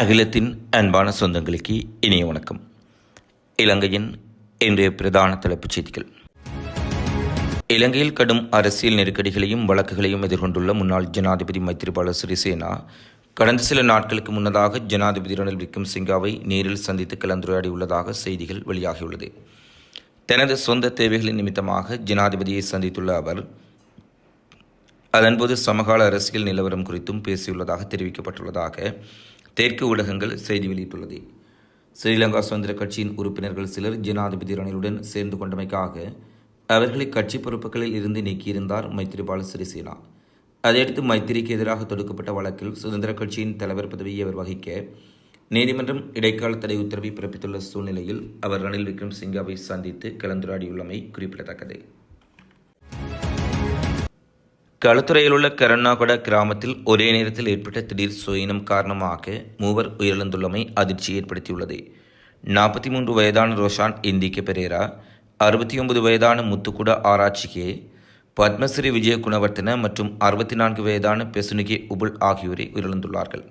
அகிலத்தின் அன்பான சொந்தங்களுக்கு இனிய வணக்கம். இலங்கையின் இன்றைய பிரதான தலைப்புச் செய்திகள். இலங்கையில் கடும் அரசியல் நெருக்கடிகளையும் வழக்குகளையும் எதிர்கொண்டுள்ள முன்னாள் ஜனாதிபதி மைத்திரிபால சிறிசேனா கடந்த சில நாட்களுக்கு முன்னதாக ஜனாதிபதி ரணில் விக்ரம்சிங்காவை நேரில் சந்தித்து கலந்துரையாடியுள்ளதாக செய்திகள் வெளியாகியுள்ளது. தனது சொந்த தேவைகளின் நிமித்தமாக ஜனாதிபதியை சந்தித்துள்ள அவர் அதன்போது சமகால அரசியல் நிலவரம் குறித்தும் பேசியுள்ளதாக தெரிவிக்கப்பட்டுள்ளதாக தெற்கு ஊடகங்கள் செய்தி வெளியிட்டுள்ளது. ஸ்ரீலங்கா சுதந்திர கட்சியின் உறுப்பினர்கள் சிலர் ஜனாதிபதி ரணிலுடன் சேர்ந்து கொண்டமைக்காக அவர்களை கட்சி பொறுப்புகளில் இருந்து நீக்கியிருந்தார் மைத்திரிபால சிறிசேனா. அதையடுத்து மைத்திரிக்கு எதிராக தொடுக்கப்பட்ட வழக்கில் சுதந்திர கட்சியின் தலைவர் பதவியை அவர் வகிக்க நீதிமன்றம் இடைக்கால தடை உத்தரவை பிறப்பித்துள்ள சூழ்நிலையில் அவர் ரணில் விக்ரம்சிங்காவை சந்தித்து கலந்துரையாடியுள்ளமை குறிப்பிடத்தக்கது. களுத்துறையில் உள்ள கருணாகொட கிராமத்தில் ஒரே நேரத்தில் ஏற்பட்ட திடீர் சுயினம் காரணமாக மூவர் உயிரிழந்துள்ளமை அதிர்ச்சி ஏற்படுத்தியுள்ளது நாற்பத்தி மூன்று வயதான ரோஷான் இந்திக்கு பெரேரா அறுபத்தி ஒன்பது வயதான முத்துக்குட ஆராய்ச்சிகே பத்மஸ்ரீ விஜய குணவர்த்தன மற்றும் அறுபத்தி நான்கு வயதான பெசுனிகே உபுல் ஆகியோரை உயிரிழந்துள்ளார்கள்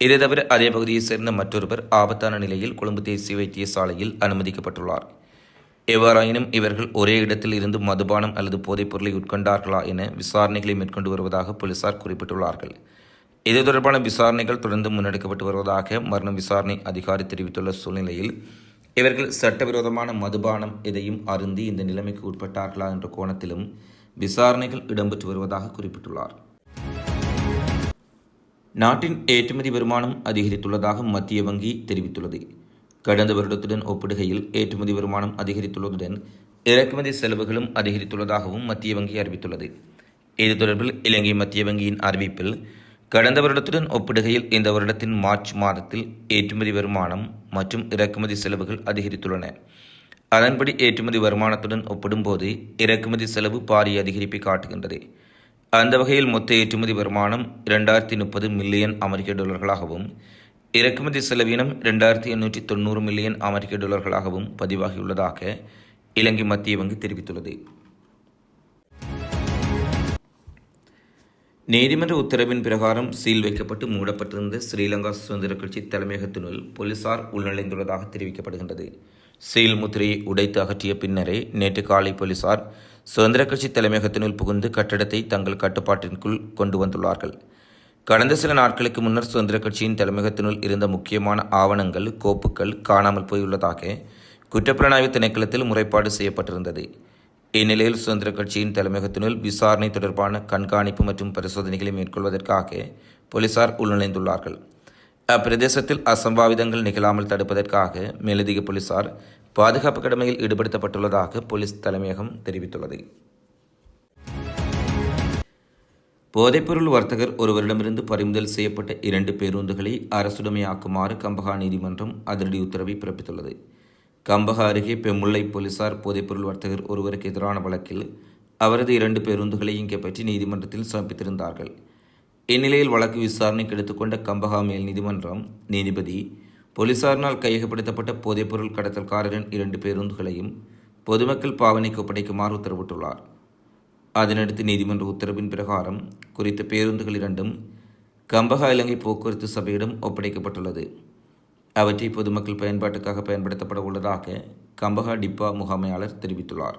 இதை தவிர அதே பகுதியைச் சேர்ந்த மற்றொருவர் ஆபத்தான நிலையில் கொழும்பு தேசிய வைத்தியசாலையில் அனுமதிக்கப்பட்டுள்ளார் எவ்வாறாயினும் இவர்கள் ஒரே இடத்தில் இருந்து மதுபானம் அல்லது போதைப் பொருளை உட்கொண்டார்களா என விசாரணைகளை மேற்கொண்டு வருவதாக போலீசார் குறிப்பிட்டுள்ளார்கள். இது தொடர்பான விசாரணைகள் தொடர்ந்து முன்னெடுக்கப்பட்டு வருவதாக மரண விசாரணை அதிகாரி தெரிவித்துள்ள சூழ்நிலையில் இவர்கள் சட்டவிரோதமான மதுபானம் எதையும் அருந்தி இந்த நிலைமைக்கு உட்பட்டார்களா என்ற கோணத்திலும் விசாரணைகள் இடம்பெற்று வருவதாக குறிப்பிட்டுள்ளார். நாட்டின் ஏற்றுமதி வருமானம் அதிகரித்துள்ளதாக மத்திய வங்கி தெரிவித்துள்ளது. கடந்த வருடத்துடன் ஒப்பிடுகையில் ஏற்றுமதி வருமானம் அதிகரித்துள்ளதுடன் இறக்குமதி செலவுகளும் அதிகரித்துள்ளதாகவும் மத்திய வங்கி அறிவித்துள்ளது. இது தொடர்பில் இலங்கை மத்திய வங்கியின் அறிவிப்பில் கடந்த வருடத்துடன் ஒப்பிடுகையில் இந்த வருடத்தின் மார்ச் மாதத்தில் ஏற்றுமதி வருமானம் மற்றும் இறக்குமதி செலவுகள் அதிகரித்துள்ளன. அதன்படி ஏற்றுமதி வருமானத்துடன் ஒப்பிடும்போது இறக்குமதி செலவு பாரிய அதிகரிப்பை காட்டுகின்றது. அந்த வகையில் மொத்த ஏற்றுமதி வருமானம் இரண்டாயிரத்தி முப்பது மில்லியன் அமெரிக்க டாலர்களாகவும் இறக்குமதி செலவினம் இரண்டாயிரத்தி எண்ணூற்றி தொண்ணூறு மில்லியன் அமெரிக்க டாலர்களாகவும் பதிவாகியுள்ளதாக இலங்கை மத்திய வங்கி தெரிவித்துள்ளது. நீதிமன்ற உத்தரவின் பிரகாரம் சீல் வைக்கப்பட்டு மூடப்பட்டிருந்த ஸ்ரீலங்கா சுதந்திர கட்சி தலைமையகத்தினுள் போலீசார் உள்நுழைந்துள்ளதாக தெரிவிக்கப்படுகின்றது. சீல் முத்திரையை உடைத்து அகற்றிய பின்னரே நேற்று காலை போலீசார் சுதந்திர கட்சி தலைமையகத்தினுள் புகுந்து கட்டடத்தை தங்கள் கட்டுப்பாட்டிற்குள் கொண்டு வந்துள்ளார்கள். கடந்த சில நாட்களுக்கு முன்னர் சுதந்திர கட்சியின் தலைமையகத்தினுள் இருந்த முக்கியமான ஆவணங்கள் கோப்புகள் காணாமல் போயுள்ளதாக குற்றப்புலனாய்வு திணைக்களத்தில் முறைப்பாடு செய்யப்பட்டிருந்தது. இந்நிலையில் சுதந்திர கட்சியின் தலைமையகத்தினுள் விசாரணை தொடர்பான கண்காணிப்பு மற்றும் பரிசோதனைகளை மேற்கொள்வதற்காக போலீசார் உள்நுழைந்துள்ளார்கள். அப்பிரதேசத்தில் அசம்பாவிதங்கள் நிகழாமல் தடுப்பதற்காக மேலதிக போலீசார் பாதுகாப்பு கடமையில் ஈடுபடுத்தப்பட்டுள்ளதாக போலீஸ் தலைமையகம் தெரிவித்துள்ளது. போதைப்பொருள் வர்த்தகர் ஒருவரிடமிருந்து பறிமுதல் செய்யப்பட்ட இரண்டு பேருந்துகளை அரசுடைமையாக்குமாறு கம்பஹா நீதிமன்றம் அதிரடி உத்தரவை பிறப்பித்துள்ளது. கம்பஹா அருகே பெம்முல்லை போலீசார் போதைப்பொருள் வர்த்தகர் ஒருவருக்கு எதிரான வழக்கில் அவரது இரண்டு பேருந்துகளை இங்கே பற்றி நீதிமன்றத்தில் சமர்ப்பித்திருந்தார்கள். இந்நிலையில் வழக்கு விசாரணைக்கு எடுத்துக்கொண்ட கம்பஹா மேல் நீதிமன்றம் நீதிபதி போலீசாரினால் கையகப்படுத்தப்பட்ட போதைப்பொருள் கடத்தல்காரரின் இரண்டு பேருந்துகளையும் பொதுமக்கள் பாவனைக்கு ஒப்படைக்குமாறு உத்தரவிட்டுள்ளார். அதனடுத்து நீதிமன்ற உத்தரவின் பிரகாரம் குறித்த பேருந்துகள் இரண்டும் கம்பகா இலங்கை போக்குவரத்து சபையிடம் ஒப்படைக்கப்பட்டுள்ளது. அவற்றை பொதுமக்கள் பயன்பாட்டுக்காக பயன்படுத்தப்பட உள்ளதாக கம்பகா டிப்பா முகாமையாளர் தெரிவித்துள்ளார்.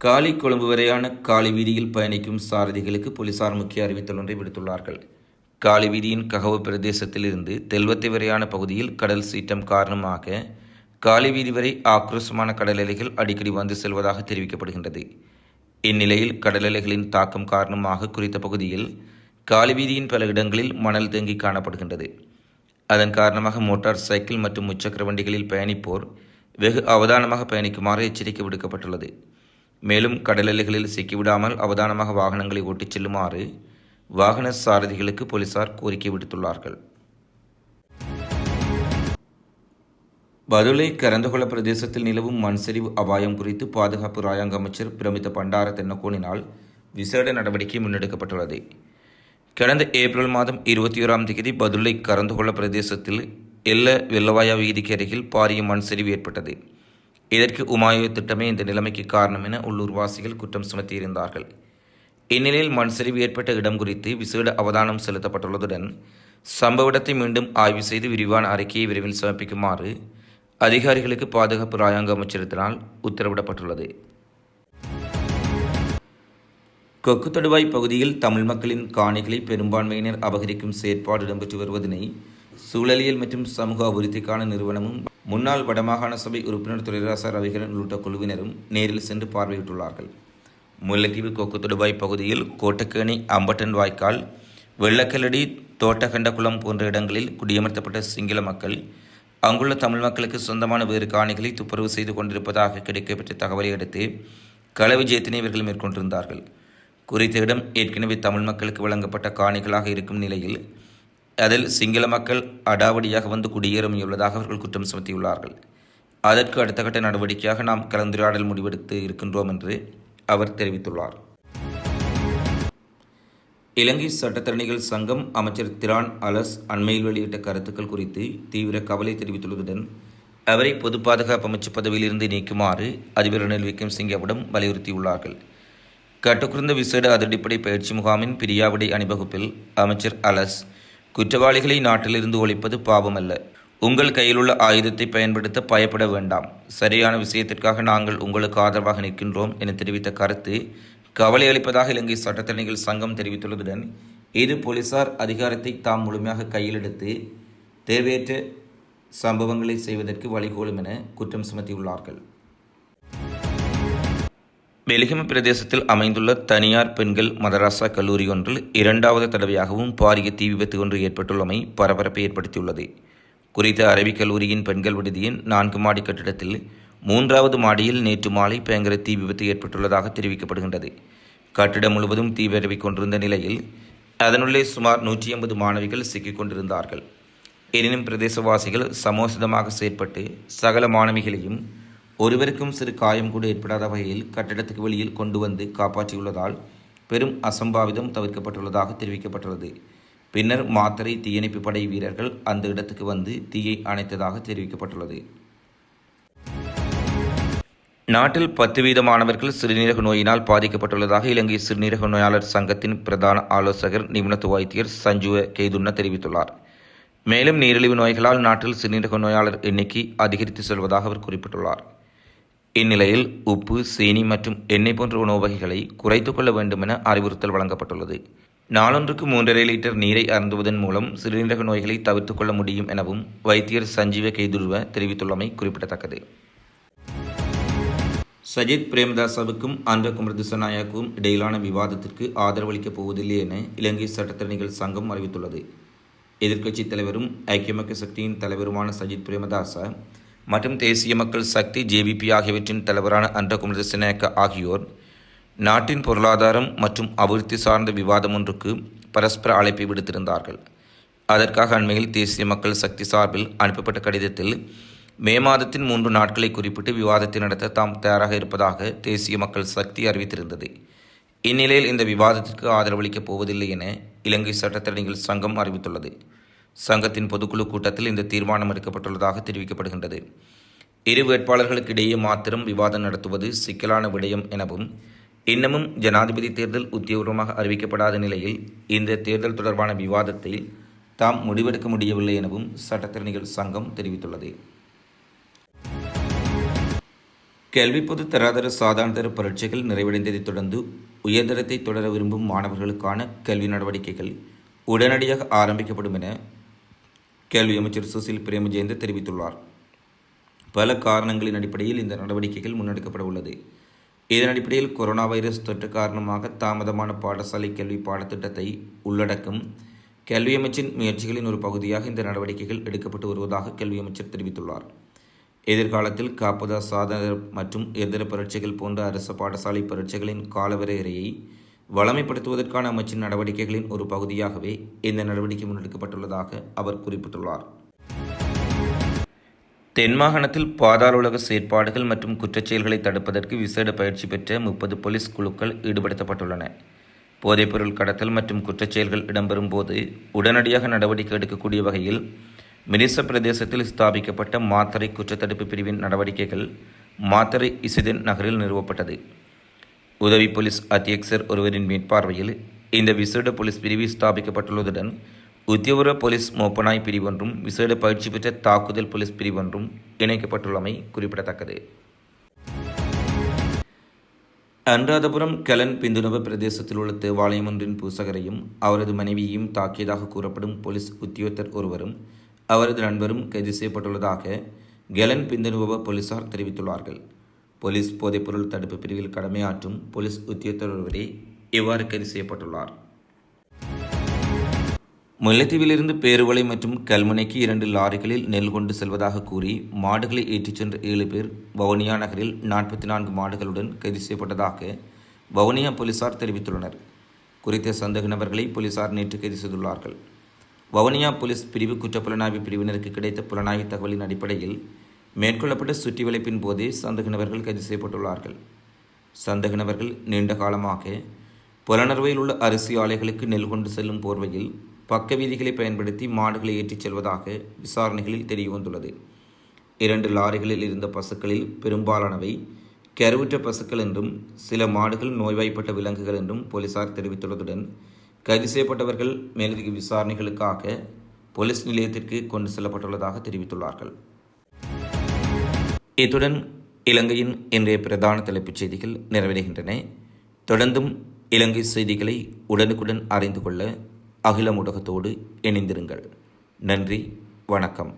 காலி கொழும்பு வரையான காலி வீதியில் பயணிக்கும் சாரதிகளுக்கு போலீசார் முக்கிய அறிவித்தல் ஒன்றை விடுத்துள்ளார்கள். காலி வீதியின் ககவு பிரதேசத்திலிருந்து தெல்வத்தை வரையான பகுதியில் கடல் சீற்றம் காரணமாக காலி வீதி வரை ஆக்ரோஷமான கடல் அலைகள் அடிக்கடி வந்து செல்வதாக தெரிவிக்கப்படுகின்றது. இந்நிலையில் கடல் அலைகளின் தாக்கம் காரணமாக குறித்த பகுதியில் காலிவீதியின் பல இடங்களில் மணல் தேங்கி காணப்படுகின்றது. அதன் காரணமாக மோட்டார் சைக்கிள் மற்றும் முச்சக்கர வண்டிகளில் பயணிப்போர் வெகு அவதானமாக பயணிக்குமாறு எச்சரிக்கை விடுக்கப்பட்டுள்ளது. மேலும் கடல் அலைகளில் சிக்கிவிடாமல் அவதானமாக வாகனங்களை ஓட்டிச் செல்லுமாறு வாகன சாரதிகளுக்கு போலீசார் கோரிக்கை விடுத்துள்ளார்கள். பதுளை கரந்தகொள பிரதேசத்தில் நிலவும் மண் சரிவு அபாயம் குறித்து பாதுகாப்பு ராயாங்க அமைச்சர் பிரமித்த பண்டார தென்னக்கோனினால் விசேட நடவடிக்கை முன்னெடுக்கப்பட்டுள்ளது. கடந்த ஏப்ரல் மாதம் இருபத்தி ஓராம் தேதி பதுளை கரந்தகொள பிரதேசத்தில் எல்ல வெள்ளவாயா வீதிக்கு அருகில் பாரிய மண் சரிவு ஏற்பட்டது. இதற்கு உமாயோ திட்டமே இந்த நிலைமைக்கு காரணம் என உள்ளூர்வாசிகள் குற்றம் சுமத்தியிருந்தார்கள். இந்நிலையில் மண் சரிவு ஏற்பட்ட இடம் குறித்து விசேட அவதானம் செலுத்தப்பட்டுள்ளதுடன் சம்பவ இடத்தை மீண்டும் ஆய்வு செய்து விரிவான அறிக்கையை விரைவில் சமர்ப்பிக்குமாறு அதிகாரிகளுக்கு பாதுகாப்பு ராயாங்க அமைச்சரத்தினால் உத்தரவிடப்பட்டுள்ளது. கொக்கு தொடுவாய் பகுதியில் தமிழ் மக்களின் காணிகளை பெரும்பான்மையினர் அபகரிக்கும் செயற்பாடு இடம்பெற்று வருவதனை சூழலியல் மற்றும் சமூக அபிவிருத்திக்கான நிறுவனமும் முன்னாள் வடமாகாண சபை உறுப்பினர் துரைராசா ரவிகரன் உள்ளிட்ட குழுவினரும் நேரில் சென்று பார்வையிட்டுள்ளார்கள். முல்லைத்தீவு கொக்கு தொடுவாய் பகுதியில் கோட்டக்கேணி அம்பட்டன் வாய்க்கால் வெள்ளக்கல்லடி தோட்டகண்டகுளம் போன்ற இடங்களில் குடியமர்த்தப்பட்ட சிங்கள மக்கள் அங்குள்ள தமிழ் மக்களுக்கு சொந்தமான வேறு காணிகளை துப்புரவு செய்து கொண்டிருப்பதாக கிடைக்கப்பெற்ற தகவலை அடுத்து கள விஜயத்தினை இவர்கள் மேற்கொண்டிருந்தார்கள். குறித்த இடம் ஏற்கனவே தமிழ் மக்களுக்கு வழங்கப்பட்ட காணிகளாக இருக்கும் நிலையில் அதில் சிங்கள மக்கள் அடாவடியாக வந்து குடியேற முயலுள்ளதாக அவர்கள் குற்றம் சுமத்தியுள்ளார்கள். அதற்கு அடுத்த கட்ட நடவடிக்கையாக நாம் கலந்துரையாடல் முடிவெடுத்து இருக்கின்றோம் என்று அவர் தெரிவித்துள்ளார். இலங்கை சட்டத்தரணிகள் சங்கம் அமைச்சர் திரான் அலஸ் அண்மையில் வெளியிட்ட கருத்துக்கள் குறித்து தீவிர கவலை தெரிவித்துள்ளதுடன் அவரை பொது பாதுகாப்பு அமைச்சு பதவியிலிருந்து நீக்குமாறு அதிபர் ரணில் விக்ரம்சிங்கவிடம் வலியுறுத்தியுள்ளார்கள். கட்டுக்குறந்த விசேட அதிரடிப்படை பயிற்சி முகாமின் பிரியாவிடை அணிவகுப்பில் அமைச்சர் அலஸ் குற்றவாளிகளை நாட்டிலிருந்து ஒழிப்பது பாவமல்ல. உங்கள் கையில் உள்ள ஆயுதத்தை பயன்படுத்த பயப்பட வேண்டாம். சரியான விஷயத்திற்காக நாங்கள் உங்களுக்கு ஆதரவாக நிற்கின்றோம் என தெரிவித்த கருத்து கவலை அளிப்பதாக இலங்கை சட்டத்தரணிகள் சங்கம் தெரிவித்துள்ளதுடன் இது போலீசார் அதிகாரத்தை தாம் முழுமையாக கையில் எடுத்து தேவையற்ற சம்பவங்களை செய்வதற்கு வழிகோலும் என குற்றம் சுமத்தியுள்ளார்கள். வெலிகம பிரதேசத்தில் அமைந்துள்ள தனியார் பெண்கள் மதராசா கல்லூரி ஒன்றில் இரண்டாவது தடவையாகவும் பாரிய தீ விபத்து ஒன்று ஏற்பட்டுள்ளமை பரபரப்பை ஏற்படுத்தியுள்ளது. குறித்த அரபிக் கல்லூரியின் பெண்கள் விடுதியின் நான்கு மாடி கட்டிடத்தில் மூன்றாவது மாடியில் நேற்று மாலை பயங்கர தீ விபத்து ஏற்பட்டுள்ளதாக தெரிவிக்கப்படுகின்றது. கட்டிடம் முழுவதும் தீ பரவிக் கொண்டிருந்த நிலையில் அதனுள்ளே சுமார் நூற்றி ஐம்பது மாணவிகள் சிக்கிக் கொண்டிருந்தார்கள். எனினும் பிரதேசவாசிகள் சமோசிதமாக செயற்பட்டு சகல மாணவிகளையும் ஒருவருக்கும் சிறு காயம் கூட ஏற்படாத வகையில் கட்டிடத்துக்கு வெளியில் கொண்டு வந்து காப்பாற்றியுள்ளதால் பெரும் அசம்பாவிதம் தவிர்க்கப்பட்டுள்ளதாக தெரிவிக்கப்பட்டுள்ளது. பின்னர் மாத்திரை தீயணைப்பு படை வீரர்கள் அந்த இடத்துக்கு வந்து தீயை அணைத்ததாக தெரிவிக்கப்பட்டுள்ளது. நாட்டில் பத்து வீத மாணவர்கள் சிறுநீரக நோயினால் பாதிக்கப்பட்டுள்ளதாக இலங்கை சிறுநீரக நோயாளர் சங்கத்தின் பிரதான ஆலோசகர் நிபுணத்துவ வைத்தியர் சஞ்சுவ கெய்துன்ன தெரிவித்துள்ளார். மேலும் நீரிழிவு நோய்களால் நாட்டில் சிறுநீரக நோயாளர் எண்ணிக்கை அதிகரித்து செல்வதாக அவர் குறிப்பிட்டுள்ளார். இந்நிலையில் உப்பு சீனி மற்றும் எண்ணெய் போன்ற உணவு வகைகளை குறைத்துக் கொள்ள வேண்டும் என அறிவுறுத்தல் வழங்கப்பட்டுள்ளது. நாளொன்றுக்கு மூன்றரை லிட்டர் நீரை அருந்துவதன் மூலம் சிறுநீரக நோய்களை தவிர்த்துக் கொள்ள முடியும் எனவும் வைத்தியர் சஞ்சீவ கெய்துருவ தெரிவித்துள்ளமை குறிப்பிடத்தக்கது. சஜித் பிரேமதாசாவுக்கும் ஆந்திர குமர் திசநாயக்கும் இடையிலான விவாதத்திற்கு ஆதரவளிக்கப் போவதில்லை என இலங்கை சட்டத்தரணிகள் சங்கம் அறிவித்துள்ளது. எதிர்க்கட்சித் தலைவரும் ஐக்கிய மக்கள் சக்தியின் தலைவருமான சஜித் பிரேமதாசா மற்றும் தேசிய மக்கள் சக்தி ஜேவிபி ஆகியவற்றின் தலைவரான அன்றகுமர் திசநாயக்க ஆகியோர் நாட்டின் பொருளாதாரம் மற்றும் அபிவிருத்தி சார்ந்த விவாதம் ஒன்றுக்கு பரஸ்பர அழைப்பை விடுத்திருந்தார்கள். அதற்காக அண்மையில் தேசிய மக்கள் சக்தி சார்பில் அனுப்பப்பட்ட கடிதத்தில் மே மாதத்தின் மூன்று நாட்களை குறிப்பிட்டு விவாதத்தை நடத்த தாம் தயாராக இருப்பதாக தேசிய மக்கள் சக்தி அறிவித்திருந்தது. இந்நிலையில் இந்த விவாதத்திற்கு ஆதரவளிக்கப் போவதில்லை என இலங்கை சட்டத்தரணிகள் சங்கம் அறிவித்துள்ளது. சங்கத்தின் பொதுக்குழு கூட்டத்தில் இந்த தீர்மானம் எடுக்கப்பட்டுள்ளதாக தெரிவிக்கப்படுகின்றது. இரு வேட்பாளர்களுக்கு இடையே மாத்திரம் விவாதம் நடத்துவது சிக்கலான விடயம் எனவும் இன்னமும் ஜனாதிபதி தேர்தல் உத்தியோகமாக அறிவிக்கப்படாத நிலையில் இந்த தேர்தல் தொடர்பான விவாதத்தில் தாம் முடிவெடுக்க முடியவில்லை எனவும் சட்டத்திறனிகள் சங்கம் தெரிவித்துள்ளது. கல்வி பொது தராதர சாதாரணதர பரீட்சைகள் நிறைவடைந்ததைத் தொடர்ந்து உயர்தரத்தை தொடர விரும்பும் மாணவர்களுக்கான கல்வி நடவடிக்கைகள் உடனடியாக ஆரம்பிக்கப்படும் என கேள்வி அமைச்சர் சுசில் பிரேமஜெயந்த் தெரிவித்துள்ளார். பல காரணங்களின் அடிப்படையில் இந்த நடவடிக்கைகள் முன்னெடுக்கப்பட உள்ளது. இதன் அடிப்படையில் கொரோனா வைரஸ் தொற்று காரணமாக தாமதமான பாடசாலை கல்வி பாடத்திட்டத்தை உள்ளடக்கும் கல்வி அமைச்சின் முயற்சிகளின் ஒரு பகுதியாக இந்த நடவடிக்கைகள் எடுக்கப்பட்டு வருவதாக கல்வி அமைச்சர் தெரிவித்துள்ளார். எதிர்காலத்தில் காப்பதா சாதன மற்றும் எந்திர பரீட்சைகள் போன்ற அரசு பாடசாலை பரீட்சைகளின் காலவரையறையை வளமைப்படுத்துவதற்கான அமைச்சின் நடவடிக்கைகளின் ஒரு பகுதியாகவே இந்த நடவடிக்கை முன்னெடுக்கப்பட்டுள்ளதாக அவர் குறிப்பிட்டுள்ளார். தென் மாகாணத்தில் பாதாள உலக செயற்பாடுகள் மற்றும் குற்றச்செயல்களை தடுப்பதற்கு விசேட பயிற்சி பெற்ற முப்பது போலீஸ் குழுக்கள் ஈடுபடுத்தப்பட்டுள்ளன. போதைப்பொருள் கடத்தல் மற்றும் குற்றச்செயல்கள் இடம்பெறும் போது உடனடியாக நடவடிக்கை எடுக்கக்கூடிய வகையில் மிரிச பிரதேசத்தில் ஸ்தாபிக்கப்பட்ட மாத்தறை குற்றத்தடுப்பு பிரிவின் நடவடிக்கைகள் மாத்தறை இசிதன் நகரில் நிறுவப்பட்டது. உதவி போலீஸ் அத்தியக்சர் ஒருவரின் மேற்பார்வையில் இந்த விசேட போலீஸ் பிரிவு ஸ்தாபிக்கப்பட்டுள்ளதுடன் உத்தியோர போலீஸ் மோப்பனாய் பிரிவொன்றும் விசேட பயிற்சி பெற்ற தாக்குதல் போலீஸ் பிரிவொன்றும் இணைக்கப்பட்டுள்ளமை குறிப்பிடத்தக்கது. அனுராதபுரம் கலன் பிந்துணவ பிரதேசத்தில் உள்ள தேவாலயம் ஒன்றின் பூசகரையும் அவரது மனைவியையும் தாக்கியதாக கூறப்படும் போலீஸ் உத்தியோகத்தர் ஒருவரும் அவரது நண்பரும் கைது செய்யப்பட்டுள்ளதாக கெலன் பிந்தனுபவ போலீசார் தெரிவித்துள்ளார்கள். போலீஸ் போதைப்பொருள் தடுப்பு பிரிவில் கடமையாற்றும் போலீஸ் உத்தியோகத்தர் ஒருவரே இவ்வாறு கைது செய்யப்பட்டுள்ளார். முல்லைத்தீவிலிருந்து பேருவளை மற்றும் கல்முனைக்கு இரண்டு லாரிகளில் நெல் கொண்டு செல்வதாக கூறி மாடுகளை ஏற்றிச் சென்ற ஏழு பேர் வவுனியா நகரில் நாற்பத்தி நான்கு மாடுகளுடன் கைது செய்யப்பட்டதாக வவுனியா போலீசார் தெரிவித்துள்ளனர். குறித்த சந்தேக நபர்களை போலீசார் நேற்று கைது செய்துள்ளார்கள். வவுனியா போலீஸ் பிரிவு குற்றப்புலனாய்வு பிரிவினருக்கு கிடைத்த புலனாய்வு தகவலின் அடிப்படையில் மேற்கொள்ளப்பட்ட சுற்றி வளைப்பின் போதே சந்தக நபர்கள் கைது செய்யப்பட்டுள்ளார்கள். சந்தக நபர்கள் நீண்ட காலமாக புலனர்வையில் உள்ள அரிசி ஆலைகளுக்கு நெல் கொண்டு செல்லும் போர்வையில் பக்க வீதிகளை பயன்படுத்தி மாடுகளை ஏற்றிச் செல்வதாக விசாரணைகளில் தெரியவந்துள்ளது இரண்டு லாரிகளில் இருந்த பசுக்களில் பெரும்பாலானவை கருவுற்ற பசுக்கள் என்றும் சில மாடுகள் நோய்வாய்ப்பட்ட விலங்குகள் என்றும் போலீசார் தெரிவித்துள்ளதுடன் கைது செய்யப்பட்டவர்கள் மேலதிக விசாரணைகளுக்காக போலீஸ் நிலையத்திற்கு கொண்டு செல்லப்பட்டுள்ளதாக தெரிவித்துள்ளார்கள். இத்துடன் இலங்கையின் இன்றைய பிரதான தலைப்புச் செய்திகள் நிறைவடைகின்றன. தொடர்ந்தும் இலங்கை செய்திகளை உடனுக்குடன் அறிந்து கொள்ள அகில ஊடகத்தோடு இணைந்திருங்கள். நன்றி வணக்கம்.